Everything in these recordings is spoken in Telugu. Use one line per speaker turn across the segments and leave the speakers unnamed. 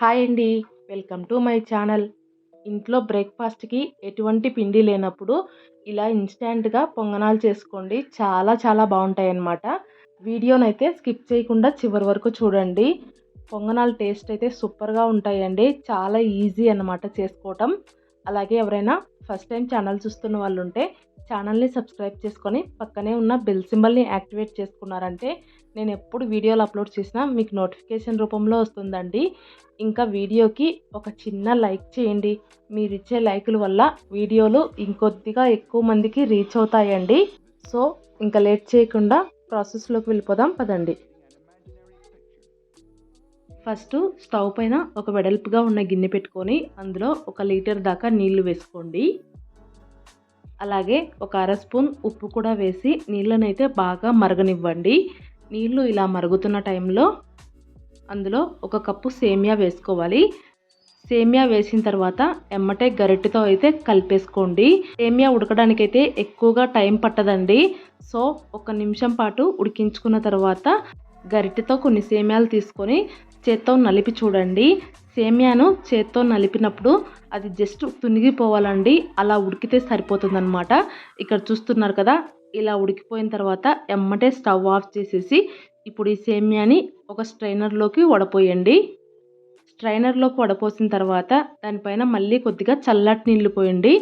హాయ్ అండి. Welcome to my channel. ఇంట్లో బ్రేక్ఫాస్ట్కి ఎటువంటి పిండి లేనప్పుడు ఇలా ఇన్స్టాంట్గా పొంగనాలు చేసుకోండి. చాలా చాలా బాగుంటాయి అన్నమాట వీడియోనైతే స్కిప్ చేయకుండా చివరి వరకు చూడండి. పొంగనాలు టేస్ట్ అయితే సూపర్గా ఉంటాయండి. చాలా ఈజీ అన్నమాట చేసుకోవటం. అలాగే ఎవరైనా ఫస్ట్ టైం ఛానల్ చూస్తున్న వాళ్ళు ఉంటే ఛానల్ని సబ్స్క్రైబ్ చేసుకొని పక్కనే ఉన్న బెల్ సింబల్ని యాక్టివేట్ చేసుకున్నారంటే నేను ఎప్పుడు వీడియోలు అప్లోడ్ చేసినా మీకు నోటిఫికేషన్ రూపంలో వస్తుందండి. ఇంకా వీడియోకి ఒక చిన్న లైక్ చేయండి. మీరు ఇచ్చే లైకుల వల్ల వీడియోలు ఇంకొద్దిగా ఎక్కువ మందికి రీచ్ అవుతాయండి. సో ఇంకా లేట్ చేయకుండా ప్రాసెస్లోకి వెళ్ళిపోదాం పదండి. ఫస్ట్ స్టవ్ పైన ఒక వెడల్పుగా ఉన్న గిన్నె పెట్టుకొని అందులో ఒక లీటర్ దాకా నీళ్ళు వేసుకోండి. అలాగే ఒక అర స్పూన్ ఉప్పు కూడా వేసి నీళ్ళనైతే బాగా మరగనివ్వండి. నీళ్ళు ఇలా మరుగుతున్న టైంలో అందులో ఒక కప్పు సేమియా వేసుకోవాలి. సేమియా వేసిన తర్వాత ఎమ్మటే గరిటెతో అయితే కలిపేసుకోండి. సేమియా ఉడకడానికైతే ఎక్కువగా టైం పట్టదండి. సో ఒక నిమిషం పాటు ఉడికించుకున్న తర్వాత గరిటెతో కొన్ని సేమియాలు తీసుకొని చేత్తో నలిపి చూడండి. సేమియాను చేత్తో నలిపినప్పుడు అది జస్ట్ తునిగిపోవాలండి. అలా ఉడికితే సరిపోతుందన్నమాట. ఇక్కడ చూస్తున్నారు కదా ఇలా ఉడికిపోయిన తర్వాత ఎమ్మటే స్టవ్ ఆఫ్ చేసేసి ఇప్పుడు ఈ సేమియాని ఒక స్ట్రైనర్లోకి వడపోయండి. స్ట్రైనర్లోకి వడపోసిన తర్వాత దానిపైన మళ్ళీ కొద్దిగా చల్లటి నీళ్ళు పోయండి.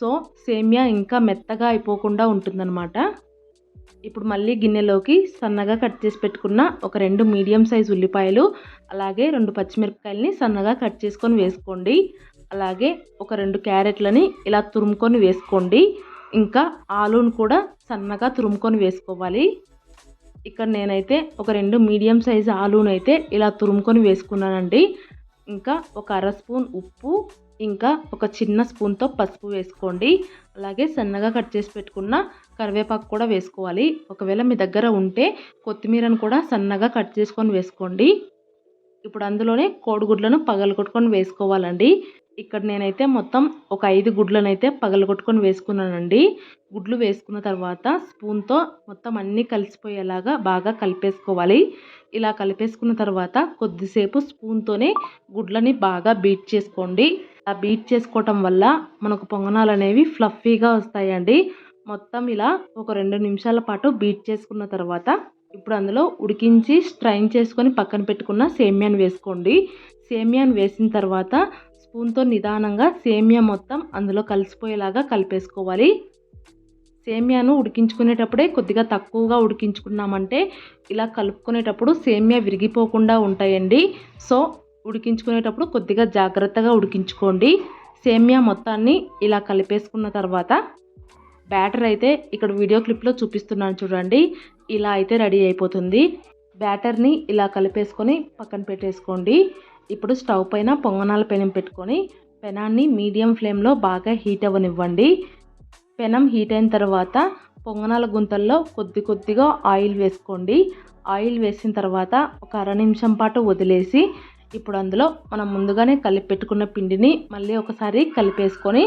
సో సేమియా ఇంకా మెత్తగా అయిపోకుండా ఉంటుందన్నమాట. ఇప్పుడు మళ్ళీ గిన్నెలోకి సన్నగా కట్ చేసి పెట్టుకున్న ఒక రెండు మీడియం సైజ్ ఉల్లిపాయలు అలాగే రెండు పచ్చిమిరపకాయలని సన్నగా కట్ చేసుకొని వేసుకోండి. అలాగే ఒక రెండు క్యారెట్లని ఇలా తురుముకొని వేసుకోండి. ఇంకా ఆలూను కూడా సన్నగా తురుముకొని వేసుకోవాలి. ఇక్కడ నేనైతే ఒక రెండు మీడియం సైజ్ ఆలూనైతే ఇలా తురుముకొని వేసుకున్నానండి. ఇంకా ఒక అర స్పూన్ ఉప్పు ఇంకా ఒక చిన్న స్పూన్తో పసుపు వేసుకోండి. అలాగే సన్నగా కట్ చేసి పెట్టుకున్న కరివేపాకు కూడా వేసుకోవాలి. ఒకవేళ మీ దగ్గర ఉంటే కొత్తిమీరను కూడా సన్నగా కట్ చేసుకొని వేసుకోండి. ఇప్పుడు అందులోనే కోడిగుడ్లను పగలగొట్టుకొని వేసుకోవాలండి. ఇక్కడ నేనైతే మొత్తం ఒక ఐదు గుడ్లను అయితే పగలగొట్టుకొని వేసుకున్నానండి. గుడ్లు వేసుకున్న తర్వాత స్పూన్తో మొత్తం అన్నీ కలిసిపోయేలాగా బాగా కలిపేసుకోవాలి. ఇలా కలిపేసుకున్న తర్వాత కొద్దిసేపు స్పూన్తోనే గుడ్లని బాగా బీట్ చేసుకోండి. ఆ బీట్ చేసుకోవటం వల్ల మనకు పొంగనాలు అనేవి ఫ్లఫీగా వస్తాయండి. మొత్తం ఇలా ఒక రెండు నిమిషాల పాటు బీట్ చేసుకున్న తర్వాత ఇప్పుడు అందులో ఉడికించి స్ట్రైన్ చేసుకొని పక్కన పెట్టుకున్న సేమియాను వేసుకోండి. సేమియాను వేసిన తర్వాత స్పూన్తో నిదానంగా సేమియా మొత్తం అందులో కలిసిపోయేలాగా కలిపేసుకోవాలి. సేమియాను ఉడికించుకునేటప్పుడే కొద్దిగా తక్కువగా ఉడికించుకున్నామంటే ఇలా కలుపుకునేటప్పుడు సేమియా విరిగిపోకుండా ఉంటాయండి. సో ఉడికించుకునేటప్పుడు కొద్దిగా జాగ్రత్తగా ఉడికించుకోండి. సేమియా మొత్తాన్ని ఇలా కలిపేసుకున్న తర్వాత బ్యాటర్ అయితే ఇక్కడ వీడియో క్లిప్లో చూపిస్తున్నాను చూడండి. ఇలా అయితే రెడీ అయిపోతుంది. బ్యాటర్ని ఇలా కలిపేసుకొని పక్కన పెట్టేసుకోండి. ఇప్పుడు స్టవ్ పైన పొంగనాల పెనం పెట్టుకొని పెనాన్ని మీడియం ఫ్లేమ్లో బాగా హీట్ అవ్వనివ్వండి. పెనం హీట్ అయిన తర్వాత పొంగనాల గుంతల్లో కొద్ది కొద్దిగా ఆయిల్ వేసుకోండి. ఆయిల్ వేసిన తర్వాత ఒక అర నిమిషం పాటు వదిలేసి ఇప్పుడు అందులో మనం ముందుగానే కలిపి పెట్టుకున్న పిండిని మళ్ళీ ఒకసారి కలిపేసుకొని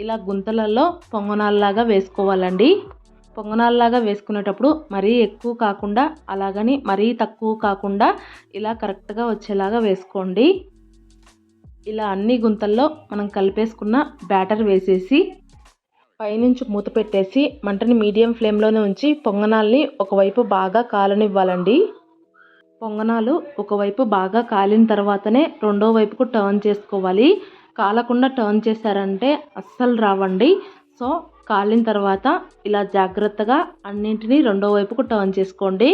ఇలా గుంతలలో పొంగనాల్లాగా వేసుకోవాలండి. పొంగనాల్లాగా వేసుకునేటప్పుడు మరీ ఎక్కువ కాకుండా అలాగని మరీ తక్కువ కాకుండా ఇలా కరెక్ట్గా వచ్చేలాగా వేసుకోండి. ఇలా అన్ని గుంతల్లో మనం కలిపేసుకున్న బ్యాటర్ వేసేసి పైనుంచి మూత పెట్టేసి మంటని మీడియం ఫ్లేమ్లోనే ఉంచి పొంగనాల్ని ఒకవైపు బాగా కాలనివ్వాలండి. పొంగనాలు ఒకవైపు బాగా కాలిన తర్వాతనే రెండో వైపుకు టర్న్ చేసుకోవాలి. కాలకుండా టర్న్ చేశారంటే అస్సలు రావండి. సో కాలిన తర్వాత ఇలా జాగ్రత్తగా అన్నింటినీ రెండో వైపుకు టర్న్ చేసుకోండి.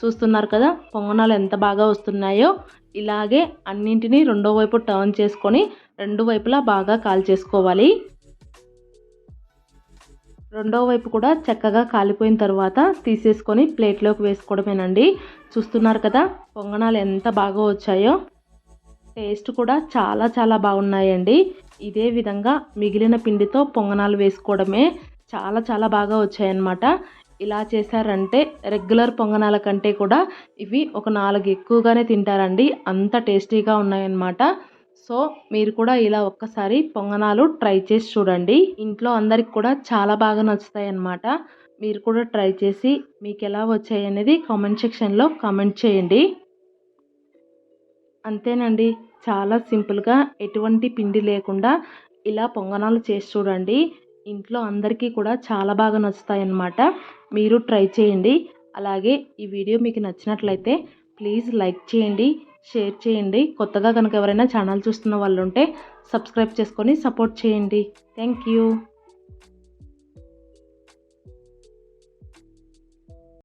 చూస్తున్నారు కదా పొంగనాలు ఎంత బాగా వస్తున్నాయో. ఇలాగే అన్నింటినీ రెండో వైపు టర్న్ చేసుకొని రెండు వైపులా బాగా కాల్ చేసుకోవాలి రెండో వైపు కూడా చక్కగా కాలిపోయిన తర్వాత తీసేసుకొని ప్లేట్లోకి వేసుకోవడమేనండి. చూస్తున్నారు కదా పొంగనాలు ఎంత బాగా వచ్చాయో. టేస్ట్ కూడా చాలా చాలా బాగున్నాయండి. ఇదే విధంగా మిగిలిన పిండితో పొంగనాలు వేసుకోవడమే చాలా చాలా బాగా వచ్చాయన్నమాట. ఇలా చేశారంటే రెగ్యులర్ పొంగనాల కంటే కూడా ఇవి ఒక నాలుగు ఎక్కువగానే తింటారండి. అంత టేస్టీగా ఉన్నాయన్నమాట. సో మీరు కూడా ఇలా ఒక్కసారి పొంగనాలు ట్రై చేసి చూడండి. ఇంట్లో అందరికి కూడా చాలా బాగా నచ్చుతాయి అన్నమాట మీరు కూడా ట్రై చేసి మీకు ఎలా వచ్చాయి అనేది కామెంట్ సెక్షన్లో కామెంట్ చేయండి. అంతేనండి. చాలా సింపుల్గా ఎటువంటి పిండి లేకుండా ఇలా పొంగనాలు చేసి చూడండి. ఇంట్లో అందరికీ కూడా చాలా బాగా నచ్చుతాయి అన్నమాట మీరు ట్రై చేయండి. అలాగే ఈ వీడియో మీకు నచ్చినట్లయితే ప్లీజ్ లైక్ చేయండి. షేర్ చేయండి. కొత్తగా కనుక ఎవరైనా ఛానల్ చూస్తున్న వాళ్ళు ఉంటే సబ్స్క్రైబ్ చేసుకొని సపోర్ట్ చేయండి. Thank you.